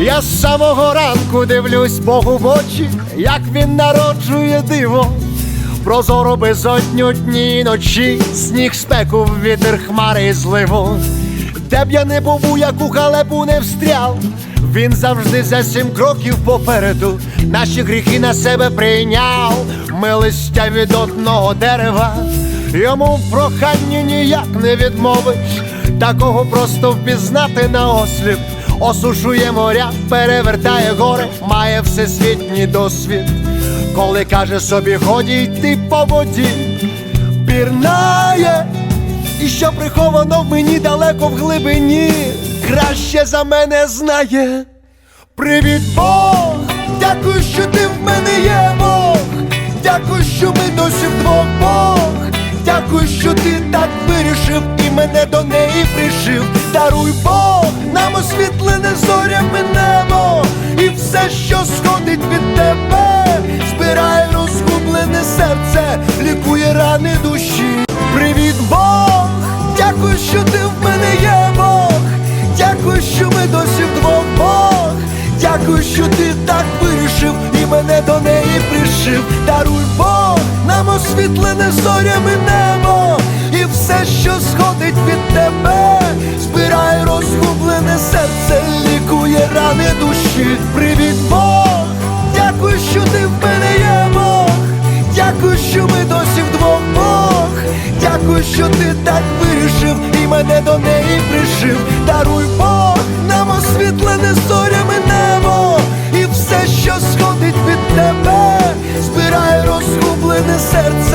Я з самого ранку дивлюсь Богу в очі, як він народжує диво. Прозоро безодню дні і ночі, сніг спеку, вітер хмари і зливу. Де б я не був, як у халепу не встряв, він завжди за сім кроків попереду. Наші гріхи на себе прийняв, ми листя від одного дерева. Йому в проханні ніяк не відмовиш, такого просто впізнати на осліп. Осушує моря, перевертає гори, має всесвітній досвід. Коли каже собі, годі йти по воді, пірнає, і що приховано в мені далеко в глибині, краще за мене знає. Привіт, Бог! Дякую, що ти в мене є Бог. Дякую, що ми досі вдвох Бог. Дякую, що ти так вирішив і мене до неї пришив. Даруй Бог, зорями небо, і все, що сходить від тебе, збирає розгублене серце, лікує рани душі. Привіт, Бог! Дякую, що ти в мене є Бог. Дякую, що ми досі вдвох Бог. Дякую, що ти так вирішив і мене до неї пришив. Даруй Бог, нам освітлене зорями небо, і все, що сходить від тебе, душі. Привіт, Бог! Дякую, що ти в мене є Бог. Дякую, що ми досі вдвох Бог. Дякую, що ти так вирішив і мене до неї пришив. Даруй Бог, нам освітлене зорями небо, і все, що сходить від тебе, збирає розгублене серце.